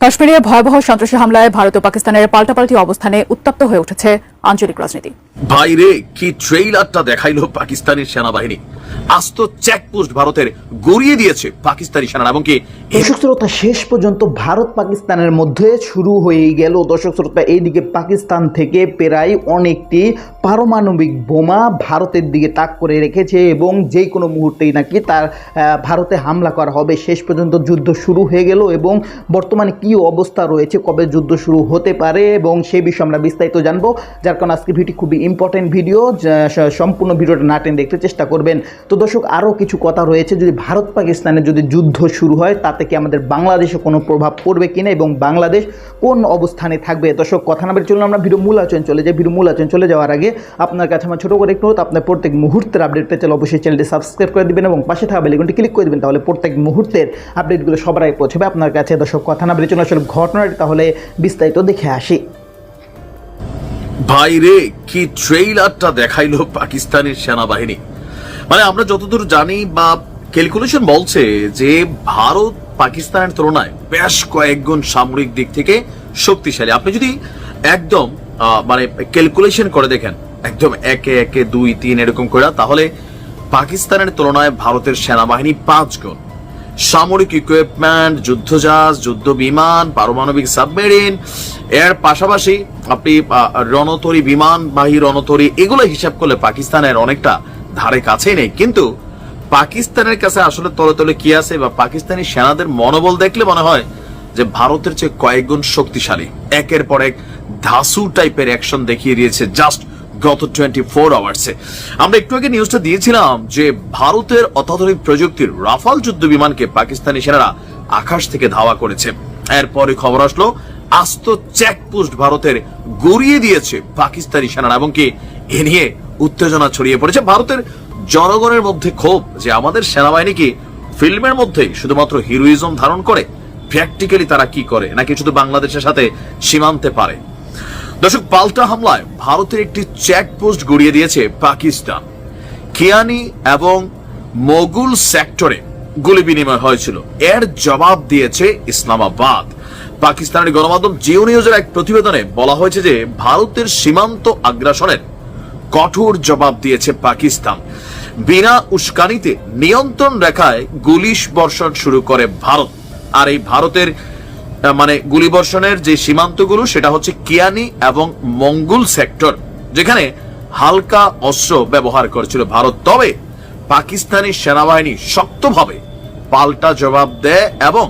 কাশ্মীরে ভয়াবহ সন্ত্রাসী হামলায় ভারত ও পাকিস্তানের পাল্টাপাল্টি অবস্থানে উত্তপ্ত হয়ে উঠেছে। আঞ্চলিক রাজনীতি। ভাইরে কি ট্রেইলারটা দেখাইলো পাকিস্তানের সেনাবাহিনী? আস্ত চেকপোস্ট ভারতের গড়িয়ে দিয়েছে পাকিস্তানি সেনারা এবং কি দর্শক শ্রোতা শেষ পর্যন্ত ভারত পাকিস্তানের মধ্যে শুরু হয়ে গেল। দর্শক শ্রোতা এইদিকে পাকিস্তান থেকে প্রায় অনেকটি পারমাণবিক বোমা ভারতের দিকে তাক করে রেখেছে এবং যে কোনো মুহূর্তেই নাকি তার আহ, ভারতে হামলা করা হবে। শেষ পর্যন্ত যুদ্ধ শুরু হয়ে গেল এবং বর্তমানে কি অবস্থা রয়েছে কবে যুদ্ধ শুরু হতে পারে এবং সেই বিষয়ে আমরা বিস্তারিত জানব। যার কারণে আজকে ভিডিও খুবই ইম্পর্টেন্ট ভিডিও সম্পূর্ণ ভিডিওটা না টেনে দেখতে চেষ্টা করবেন। তো দর্শক, আরও কিছু কথা রয়েছে। যদি ভারত পাকিস্তানের যদি যুদ্ধ শুরু হয়, তাতে কি আমাদের বাংলাদেশে কোনো প্রভাব পড়বে কিনা এবং বাংলাদেশ কোন অবস্থানে থাকবে? দর্শক, কথা না বের চলুন, আমরা ভিডিও মূল আচরণ চলে যাই। ভিডিও মূল আচরণ চলে যাওয়ার আগে আপনার কাছে আমার ছোটো করে একটু আপনার প্রত্যেক মুহূর্তের আপডেট পেতে চাইলে অবশ্যই চ্যানেলটি সাবস্ক্রাইব করে দেবেন এবং পাশে থাকা বেলিকনটি ক্লিক করে দিবেন। তাহলে প্রত্যেক মুহূর্তের আপডেটগুলো সবার আগে পৌঁছবে। আপনার কাছে দর্শক, কথা না বের চলুন, আসলে ঘটনাটি তাহলে বিস্তারিত দেখে আসি। ভাইরে কি ট্রেইলারটা দেখাইলো পাকিস্তানের সেনাবাহিনী? মানে আমরা যতদূর জানি বা ক্যালকুলেশন বলছে যে ভারত পাকিস্তানের তুলনায় বেশ কয়েকগুণ সামরিক দিক থেকে শক্তিশালী। আপনি যদি একদম মানে ক্যালকুলেশন করে দেখেন, একদম একে একে দুই তিন এরকম করে তাহলে পাকিস্তানের তুলনায় ভারতের সেনাবাহিনী পাঁচ গুণ সামরিক ইকুইপমেন্ট যুদ্ধজাহাজ যুদ্ধ বিমান পারমাণবিক সাবমেরিন এর পাশাপাশি আপনি রণতরী বিমানবাহী রণতরী, এগুলো হিসাব করলে পাকিস্তানের অনেকটা ধারে কাছেই নেই। কিন্তু পাকিস্তানের কাছে আসলে তলে তলে কি আছে বা পাকিস্তানি সেনাদের মনোবল দেখলে মনে হয় যে ভারতের চেয়ে কয়েকগুণ শক্তিশালী। একের পর এক ধাসু টাইপের অ্যাকশন দেখিয়ে দিয়েছে জাস্ট গত টোয়েন্টি ফোর আওয়ার্সে আমরা একটু আগে নিউজটা দিয়েছিলাম যে ভারতের অত্যাধুনিক প্রযুক্তির রাফাল যুদ্ধ বিমানকে পাকিস্তানি সেনারা আকাশ থেকে ধাওয়া করেছে। এরপরে খবর আসলো, আস্ত চেকপোস্ট ভারতের গড়িয়ে দিয়েছে পাকিস্তানি সেনারা এবং কি এ নিয়ে উত্তেজনা ছড়িয়ে পড়েছে। ভারতের জনগণের মধ্যে ক্ষোভ যে আমাদের সেনাবাহিনী কি ফিল্মের মধ্যে শুধুমাত্র হিরোইজম ধারণ করে? প্র্যাকটিক্যালি তারা কি করে? নাকি শুধু বাংলাদেশের সাথে সীমান্তে পারে? দর্শক, পাল্টা হামলায় ভারতের একটি চেকপোস্ট গড়িয়ে দিয়েছে পাকিস্তান। কিয়ানি এবং মোগুল সেক্টরে গুলি বিনিময় হয়েছিল। এর জবাব দিয়েছে ইসলামাবাদ। পাকিস্তানের গণমাধ্যম জিও নিউজের এক প্রতিবেদনে বলা হয়েছে যে, ভারতের সীমান্ত আগ্রাসনের কঠোর জবাব দিয়েছে পাকিস্তান। বিনা উস্কানিতে নিয়ন্ত্রণ রেখায় গুলিশ বর্ষণ শুরু করে ভারত। আর এই ভারতের মানে গুলিবর্ষণের যে সীমান্তগুলো, সেটা হচ্ছে কিয়ানি এবং মঙ্গল সেক্টর, যেখানে হালকা অস্ত্র ব্যবহার করেছিল ভারত। তবে পাকিস্তানি সেনাবাহিনী শক্তভাবে পাল্টা জবাব দেয় এবং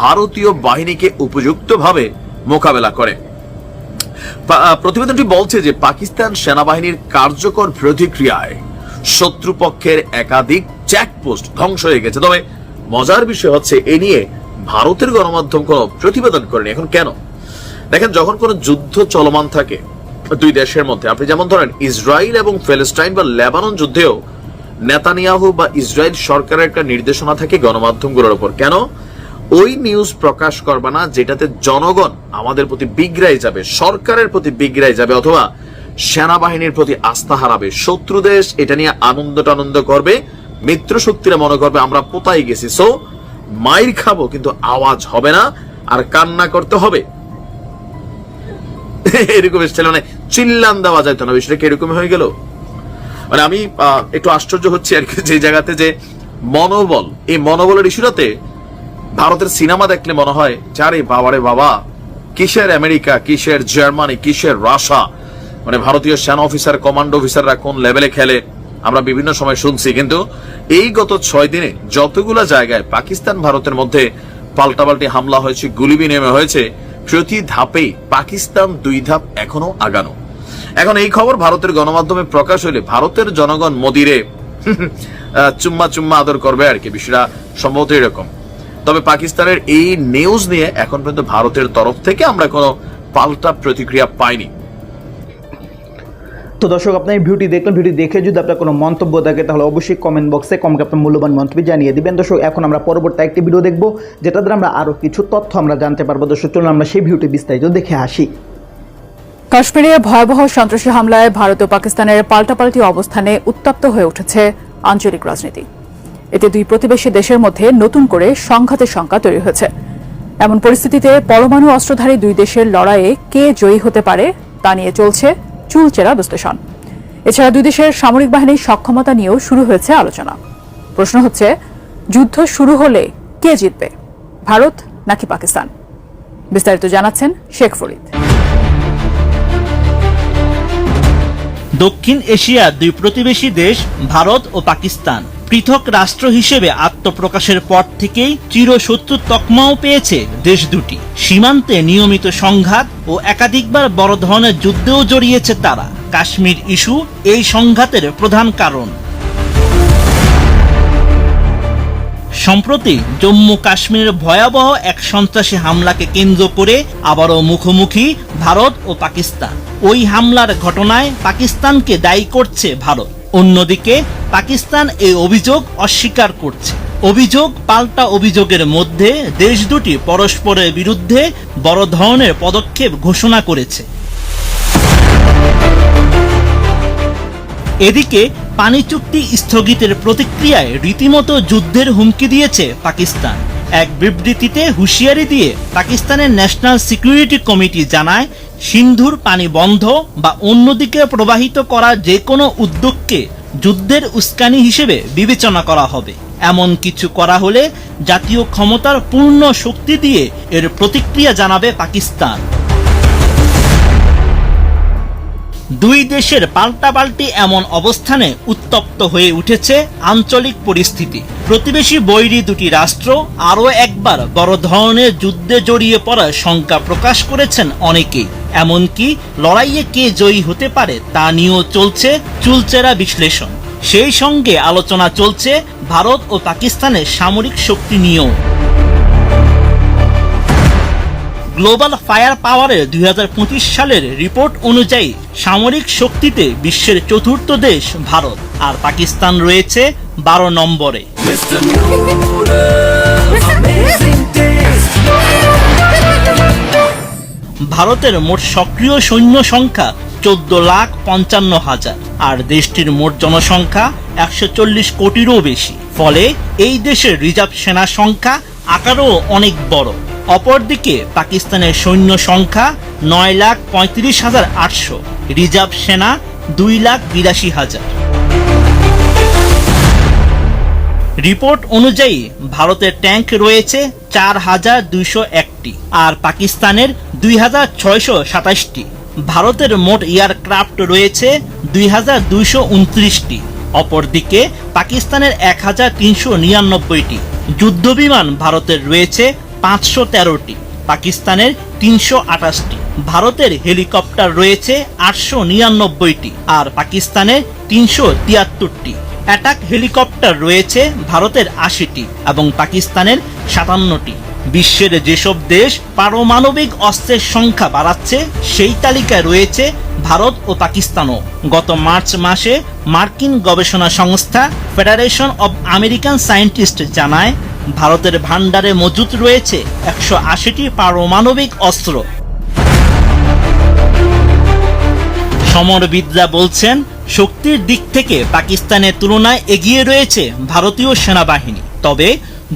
ভারতীয় বাহিনীকে উপযুক্তভাবে মোকাবেলা করে। প্রতিবেদনটি বলছে যে পাকিস্তান সেনাবাহিনীর কার্যকর প্রতিক্রিয়ায় শত্রুপক্ষের একাধিক চেকপোস্ট ধ্বংস হয়ে গেছে। তবে মজার বিষয় হচ্ছে, এ নিয়ে ভারতের গণমাধ্যম কোনো প্রতিবেদন করেনি, এখন কেন? দেখেন, যখন কোনো যুদ্ধ চলমান থাকে দুই দেশের মধ্যে, আপনি যেমন ধরেন ইসরায়েল এবং ফিলিস্তাইন বা লেবানন যুদ্ধেও নেতানিয়াহু বা ইসরায়েল সরকারের একটা নির্দেশনা থাকে গণমাধ্যমগুলোর উপর কেন? ওই নিউজ প্রকাশ করবে না যেটাতে জনগণ আমাদের প্রতি বিগড়াই যাবে, সরকারের প্রতি বিগড়াই যাবে, অথবা সেনাবাহিনীর প্রতি আস্থা হারাবে। শত্রু দেশ এটা নিয়ে আনন্দ টানন্দ করবে মিত্র শক্তিরা মনে করবে আমরা পোতাই গেছি। সো মাইর খাব, কিন্তু আওয়াজ হবে না, আর কান্না করতে হবে। এরকম ছিল মানে চিল্লান দেওয়া যাইতো না, বিষয়টা এরকম হয়ে গেল? মানে আমি একটু আশ্চর্য হচ্ছি আর কি, যে জায়গাতে যে মনোবল, এই মনোবলের ইস্যুটাতে ভারতের সিনেমা দেখলে মনে হয় যারে বাবারে বাবা কিসের আমেরিকা, কিসের জার্মানি, কিসের রাশা? মানে ভারতীয় সেনা অফিসার কমান্ডো অফিসাররা কোন লেভেলে খেলে? আমরা বিভিন্ন সময় শুনছি, কিন্তু এই গত ছয় দিনে যতগুলো জায়গায় পাকিস্তান, ভারতের মধ্যে পাল্টাপাল্টি হামলা হয়েছে, গুলি বিনিময় হয়েছে, প্রতি ধাপেই পাকিস্তান দুই ধাপ এখনও আগানো। এখন এই খবর ভারতের গণমাধ্যমে প্রকাশ হলে ভারতের জনগণ মোদিরে চুম্মা চুম্মা আদর করবে আর কি, বিষয়টা সম্ভবত এরকম। তবে পাকিস্তানের এই নিউজ নিয়ে এখন পর্যন্ত ভারতের তরফ থেকে আমরা কোনো পাল্টা প্রতিক্রিয়া পাইনি। তো দর্শক আপনি এই ভিডিওটি দেখলেন ভিডিও দেখে যদি আপনার কোনো মন্তব্য থাকে, তাহলে অবশ্যই কমেন্ট বক্সে কমকে আপনার মূল্যবান মন্তব্য জানিয়ে দিবেন। দর্শক, এখন আমরা পরবর্তী একটি ভিডিও দেখব যেটা দ্বারা আমরা আরও কিছু তথ্য আমরা জানতে পারব। দর্শক, চলুন আমরা সেই ভিডিওটি বিস্তারিত দেখে আসি। কাশ্মীরে ভয়াবহ সন্ত্রাসী হামলায় ভারত ও পাকিস্তানের পাল্টাপাল্টি অবস্থানে উত্তপ্ত হয়ে উঠেছে আঞ্চলিক রাজনীতি। এতে দুই প্রতিবেশী দেশের মধ্যে নতুন করে সংঘাতের শঙ্কা তৈরি হয়েছে। এমন পরিস্থিতিতে পরমাণু অস্ত্রধারী দুই দেশের লড়াইয়ে কে জয়ী হতে পারে, তা নিয়ে চলছে চুলচেরা বিশ্লেষণ। এছাড়া দুই দেশের সামরিক বাহিনীর সক্ষমতা নিয়েও শুরু হয়েছে আলোচনা। প্রশ্ন হচ্ছে, যুদ্ধ শুরু হলে কে জিতবে, ভারত নাকি পাকিস্তান? বিস্তারিত জানাচ্ছেন শেখ ফরিদ। দক্ষিণ এশিয়া দুই প্রতিবেশী দেশ, ভারত ও পাকিস্তান। পৃথক রাষ্ট্র হিসেবে আত্মপ্রকাশের পর থেকেই চিরশত্রু তকমাও পেয়েছে দেশ দুটি। সীমান্তে নিয়মিত সংঘাত ও একাধিকবার বড় ধরনের যুদ্ধেও জড়িয়েছে তারা। কাশ্মীর ইস্যু এই সংঘাতের প্রধান কারণ। সম্প্রতি জম্মু কাশ্মীরের ভয়াবহ এক সন্ত্রাসী হামলাকে কেন্দ্র করে আবারও মুখোমুখি ভারত ও পাকিস্তান। ওই হামলার ঘটনায় পাকিস্তানকে দায়ী করছে ভারত। অন্যদিকে পাকিস্তান এই অভিযোগ অস্বীকার করছে। অভিযোগ পাল্টা অভিযোগের মধ্যে দেশ দুটি পরস্পরের বিরুদ্ধে বড় ধরনের পদক্ষেপ ঘোষণা করেছে। এদিকে পানি চুক্তি স্থগিতের প্রতিক্রিয়ায় রীতিমতো যুদ্ধের হুমকি দিয়েছে পাকিস্তান। এক বিবৃতিতে হুঁশিয়ারি দিয়ে পাকিস্তানের ন্যাশনাল সিকিউরিটি কমিটি জানায়, সিন্ধুর পানি বন্ধ বা অন্যদিকে প্রবাহিত করা যে কোনো উদ্যোগকে যুদ্ধের উস্কানি হিসেবে বিবেচনা করা হবে। এমন কিছু করা হলে জাতীয় ক্ষমতার পূর্ণ শক্তি দিয়ে এর প্রতিক্রিয়া জানাবে পাকিস্তান। দুই দেশের পাল্টাপাল্টি এমন অবস্থানে উত্তপ্ত হয়ে উঠেছে আঞ্চলিক পরিস্থিতি। প্রতিবেশী বৈরী দুটি রাষ্ট্র আরও একবার বড় ধরনের যুদ্ধে জড়িয়ে পড়ার শঙ্কা প্রকাশ করেছেন অনেকেই। এমনকি লড়াইয়ে কে জয়ী হতে পারে তা নিয়েও চলছে চুলচেরা বিশ্লেষণ। সেই সঙ্গে আলোচনা চলছে ভারত ও পাকিস্তানের সামরিক শক্তি নিয়েও। গ্লোবাল ফায়ার পাওয়ারের দুই হাজার পঁচিশ সালের রিপোর্ট অনুযায়ী সামরিক শক্তিতে বিশ্বের চতুর্থ দেশ ভারত আর পাকিস্তান রয়েছে বারো নম্বরে। ভারতের মোট সক্রিয় সৈন্য সংখ্যা চোদ্দ লাখ পঞ্চান্ন হাজার, আর দেশটির মোট জনসংখ্যা একশো চল্লিশ কোটিরও বেশি। ফলে এই দেশের রিজার্ভ সেনা সংখ্যা আকারও অনেক বড়। অপরদিকে পাকিস্তানের সৈন্য সংখ্যা নয় লাখ পঁয়ত্রিশ হাজার আটশো, রিজার্ভ সেনা দুই লাখ বিরাশি হাজার। রিপোর্ট অনুযায়ী ভারতের ট্যাঙ্ক রয়েছে চার হাজার দুইশো এক একটি আর পাকিস্তানের দুই হাজার ছয়শো সাতাশটি। ভারতের মোট এয়ারক্রাফট রয়েছে দুই হাজার দুইশো উনত্রিশটি। অপরদিকে পাকিস্তানের এক হাজার তিনশো নিরানব্বইটি। যুদ্ধবিমান ভারতের রয়েছে পাঁচশো তেরোটি। পাকিস্তানের তিনশো আঠাশটি। ভারতের হেলিকপ্টার রয়েছে আটশো নিরানব্বইটি। আর পাকিস্তানের তিনশো তিয়াত্তরটি। অ্যাটাক হেলিকপ্টার রয়েছে ভারতের আশিটি এবং পাকিস্তানের সাতান্নটি। বিশ্বের যেসব দেশ পারমাণবিক অস্ত্রের সংখ্যা বাড়াচ্ছে, সেই তালিকায় রয়েছে ভারত ও পাকিস্তানও। গত মার্চ মাসে মার্কিন গবেষণা সংস্থা ফেডারেশন অব আমেরিকান সায়েন্টিস্ট জানায়, ভারতের ভান্ডারে মজুত রয়েছে একশো আশিটি পারমাণবিক অস্ত্র। সমরবিদরা বলছেন, শক্তির দিক থেকে পাকিস্তানের তুলনায় এগিয়ে রয়েছে ভারতীয় সেনাবাহিনী। তবে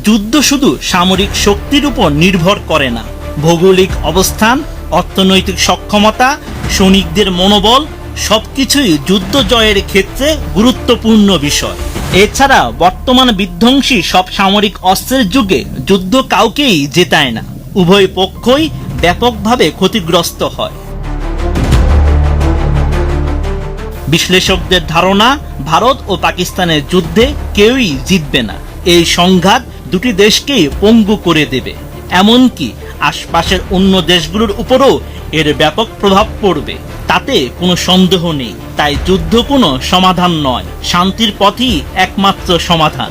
যুদ্ধ শুধু সামরিক শক্তির উপর নির্ভর করে না। ভৌগোলিক অবস্থান, অর্থনৈতিক সক্ষমতা, সৈনিকদের মনোবল, সবকিছুই যুদ্ধ জয়ের ক্ষেত্রে গুরুত্বপূর্ণ বিষয়। এছাড়া বর্তমান বিধ্বংসী সব সামরিক অস্ত্রের যুগে যুদ্ধ কাউকেই জেতায় না। উভয় পক্ষই ব্যাপকভাবে ক্ষতিগ্রস্ত হয়। বিশ্লেষকদের ধারণা, ভারত ও পাকিস্তানের যুদ্ধে কেউই জিতবে না। এই সংঘাত দুটি দেশকে পঙ্গু করে দেবে, এমনকি আশপাশের অন্য দেশগুলোর উপরও এর ব্যাপক প্রভাব পড়বে। তাতে কোনো সন্দেহ নেই, তাই যুদ্ধ কোনো সমাধান নয়, শান্তির পথই একমাত্র সমাধান।